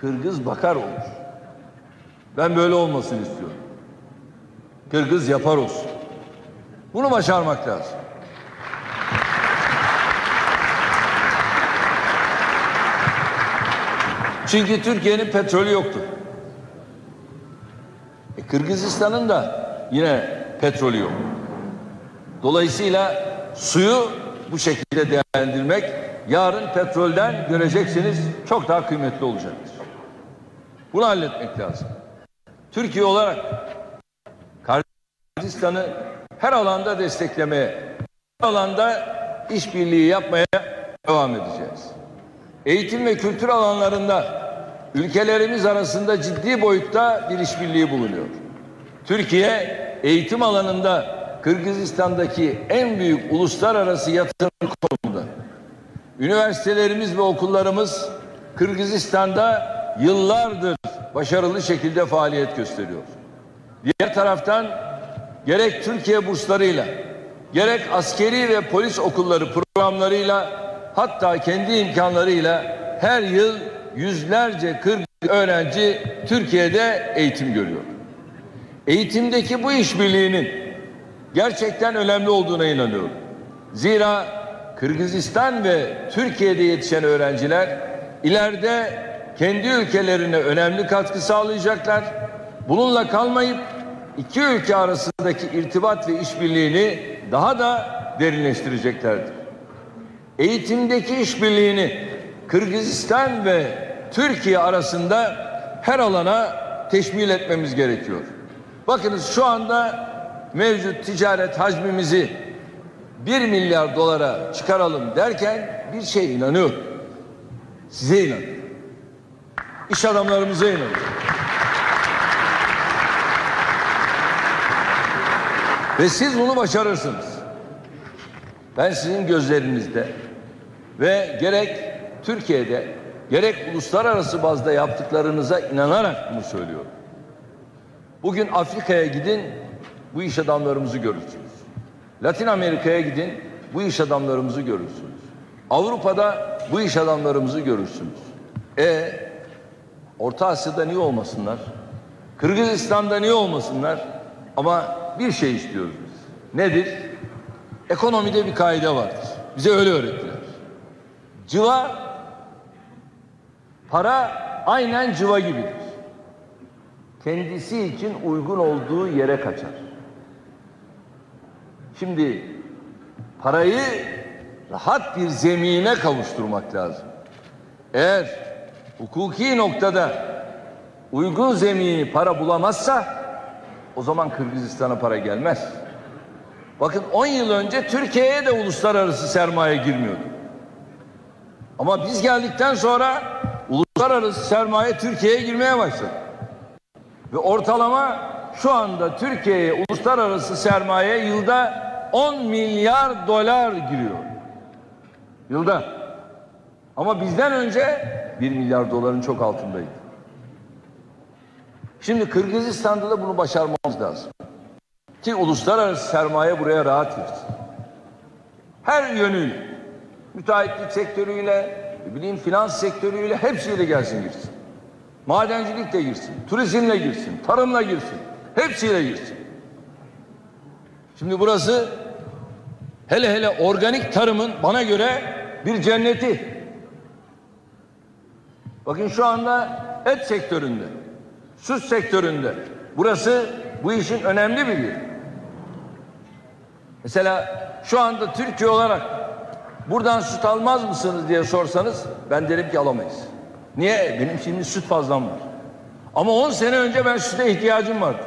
Kırgız bakar olur. Ben böyle olmasını istiyorum. Kırgız yapar olsun. Bunu başarmak lazım. Çünkü Türkiye'nin petrolü yoktu. E, Kırgızistan'ın da yine petrolü yok. Dolayısıyla suyu bu şekilde değerlendirmek yarın petrolden göreceksiniz çok daha kıymetli olacaktır. Bunu halletmek lazım. Türkiye olarak Kırgızistan'ı her alanda desteklemeye, her alanda işbirliği yapmaya devam edeceğiz. Eğitim ve kültür alanlarında ülkelerimiz arasında ciddi boyutta bir işbirliği bulunuyor. Türkiye eğitim alanında Kırgızistan'daki en büyük uluslararası yatırım konumunda. Üniversitelerimiz ve okullarımız Kırgızistan'da yıllardır başarılı şekilde faaliyet gösteriyor. Diğer taraftan gerek Türkiye burslarıyla gerek askeri ve polis okulları programlarıyla hatta kendi imkanlarıyla her yıl yüzlerce Kırgız öğrenci Türkiye'de eğitim görüyor. Eğitimdeki bu işbirliğinin gerçekten önemli olduğuna inanıyorum. Zira Kırgızistan ve Türkiye'de yetişen öğrenciler ileride kendi ülkelerine önemli katkı sağlayacaklar. Bununla kalmayıp iki ülke arasındaki irtibat ve işbirliğini daha da derinleştireceklerdir. Eğitimdeki işbirliğini Kırgızistan ve Türkiye arasında her alana teşmil etmemiz gerekiyor. Bakınız şu anda mevcut ticaret hacmimizi 1 milyar dolara çıkaralım derken bir şey inanıyor. Size inan. İş adamlarımıza inanın. Ve siz bunu başarırsınız. Ben sizin gözlerinizde ve gerek Türkiye'de gerek uluslararası bazda yaptıklarınıza inanarak bunu söylüyorum. Bugün Afrika'ya gidin bu iş adamlarımızı görürsünüz. Latin Amerika'ya gidin bu iş adamlarımızı görürsünüz. Avrupa'da bu iş adamlarımızı görürsünüz. E Orta Asya'da niye olmasınlar? Kırgızistan'da niye olmasınlar? Ama bir şey istiyoruz biz. Nedir? Ekonomide bir kaide vardır. Bize öyle öğrettiler. Cıva para aynen cıva gibidir. Kendisi için uygun olduğu yere kaçar. Şimdi parayı rahat bir zemine kavuşturmak lazım. Eğer hukuki noktada uygun zemini para bulamazsa o zaman Kırgızistan'a para gelmez. Bakın 10 yıl önce Türkiye'ye de uluslararası sermaye girmiyordu. Ama biz geldikten sonra uluslararası sermaye Türkiye'ye girmeye başladı. Ve ortalama şu anda Türkiye'ye uluslararası sermaye yılda 10 milyar dolar giriyor. Yılda. Ama bizden önce 1 milyar doların çok altındaydı. Şimdi Kırgızistan'da da bunu başarmamız lazım. Ki uluslararası sermaye buraya rahat girsin. Her yönüyle, müteahhitlik sektörüyle, bileyim finans sektörüyle hepsiyle gelsin girsin. Madencilikle girsin, turizmle girsin, tarımla girsin. Hepsiyle girsin. Şimdi burası hele hele organik tarımın bana göre bir cenneti. Bakın şu anda et sektöründe, süt sektöründe burası bu işin önemli bir yeri. Mesela şu anda Türkiye olarak buradan süt almaz mısınız diye sorsanız ben derim ki alamayız. Niye? Benim şimdi süt fazlam var. Ama 10 sene önce ben süte ihtiyacım vardı.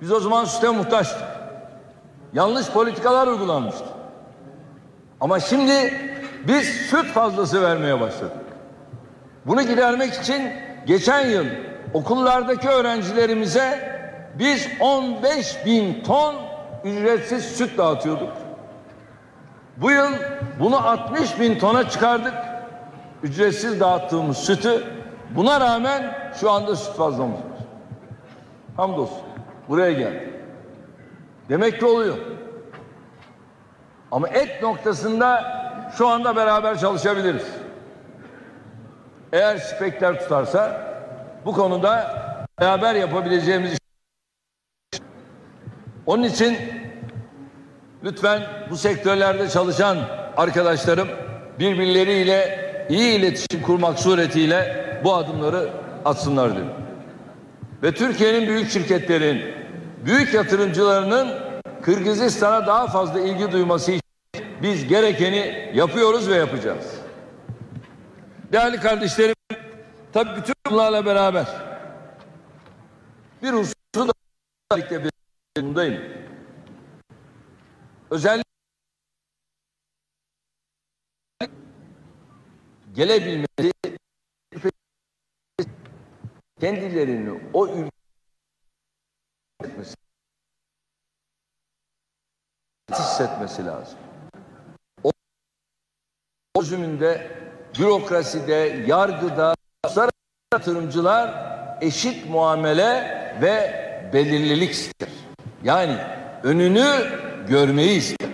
Biz o zaman süte muhtaçtık. Yanlış politikalar uygulanmıştı. Ama şimdi biz süt fazlası vermeye başladık. Bunu gidermek için geçen yıl okullardaki öğrencilerimize biz 15 bin ton ücretsiz süt dağıtıyorduk. Bu yıl bunu 60 bin tona çıkardık. Ücretsiz dağıttığımız sütü buna rağmen şu anda süt fazlamız var. Hamdolsun buraya geldi. Demek ki oluyor. Ama et noktasında şu anda beraber çalışabiliriz. Eğer spekler tutarsa bu konuda beraber yapabileceğimiz iş. Onun için lütfen bu sektörlerde çalışan arkadaşlarım birbirleriyle iyi iletişim kurmak suretiyle bu adımları atsınlar diyorum. Ve Türkiye'nin büyük şirketlerin, büyük yatırımcılarının Kırgızistan'a daha fazla ilgi duyması için biz gerekeni yapıyoruz ve yapacağız. Değerli kardeşlerim, tabii bütün bunlarla beraber bir hususu da özellikle bir durumdayım. Özellikle gelebilmesi kendilerini o ülke hissetmesi lazım. O çözümünde bürokraside, yargıda, yatırımcılar eşit muamele ve belirlilik ister. Yani önünü görmeyi ister.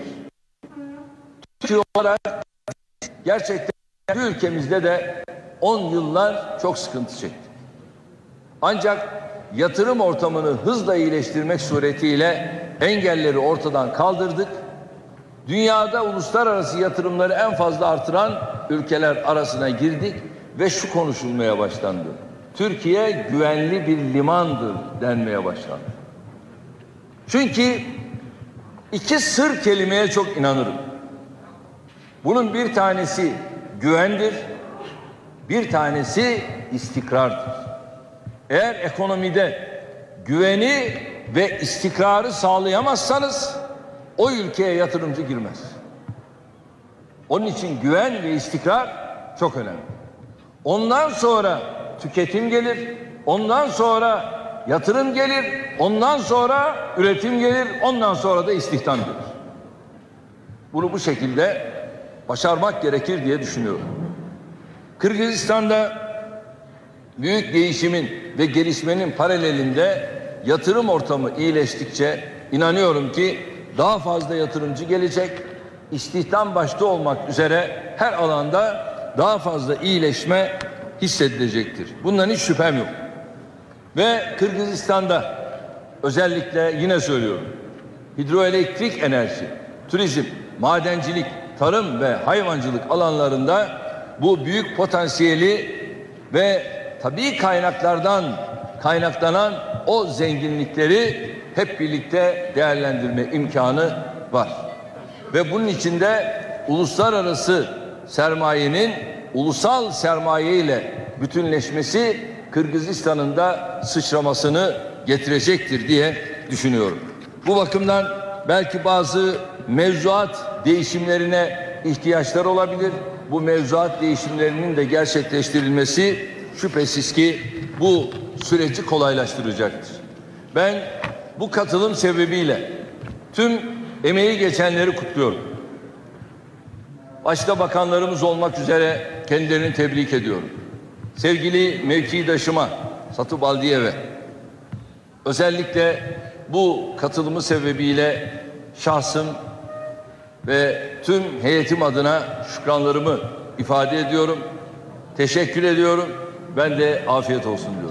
Türkiye olarak gerçekten ülkemizde de 10 yıllar çok sıkıntı çekti. Ancak yatırım ortamını hızla iyileştirmek suretiyle engelleri ortadan kaldırdık. Dünyada uluslararası yatırımları en fazla artıran ülkeler arasına girdik ve şu konuşulmaya başlandı. Türkiye güvenli bir limandır denmeye başlandı. Çünkü iki sır kelimeye çok inanırım. Bunun bir tanesi güvendir, bir tanesi istikrardır. Eğer ekonomide güveni ve istikrarı sağlayamazsanız o ülkeye yatırımcı girmez. Onun için güven ve istikrar çok önemli. Ondan sonra tüketim gelir, ondan sonra yatırım gelir, ondan sonra üretim gelir, ondan sonra da istihdam gelir. Bunu bu şekilde başarmak gerekir diye düşünüyorum. Kırgızistan'da büyük değişimin ve gelişmenin paralelinde yatırım ortamı iyileştikçe inanıyorum ki daha fazla yatırımcı gelecek. İstihdam başta olmak üzere her alanda daha fazla iyileşme hissedilecektir. Bundan hiç şüphem yok. Ve Kırgızistan'da özellikle yine söylüyorum. Hidroelektrik enerji, turizm, madencilik, tarım ve hayvancılık alanlarında bu büyük potansiyeli ve tabii kaynaklardan kaynaklanan o zenginlikleri hep birlikte değerlendirme imkanı var. Ve bunun içinde uluslararası sermayenin ulusal sermaye ile bütünleşmesi Kırgızistan'ın da sıçramasını getirecektir diye düşünüyorum. Bu bakımdan belki bazı mevzuat değişimlerine ihtiyaçlar olabilir. Bu mevzuat değişimlerinin de gerçekleştirilmesi şüphesiz ki bu süreci kolaylaştıracaktır. Ben bu katılım sebebiyle tüm emeği geçenleri kutluyorum. Başta bakanlarımız olmak üzere kendilerini tebrik ediyorum. Sevgili mevkidaşıma Satı Baldiyev'e özellikle bu katılımı sebebiyle şahsım ve tüm heyetim adına şükranlarımı ifade ediyorum. Teşekkür ediyorum. Ben de afiyet olsun.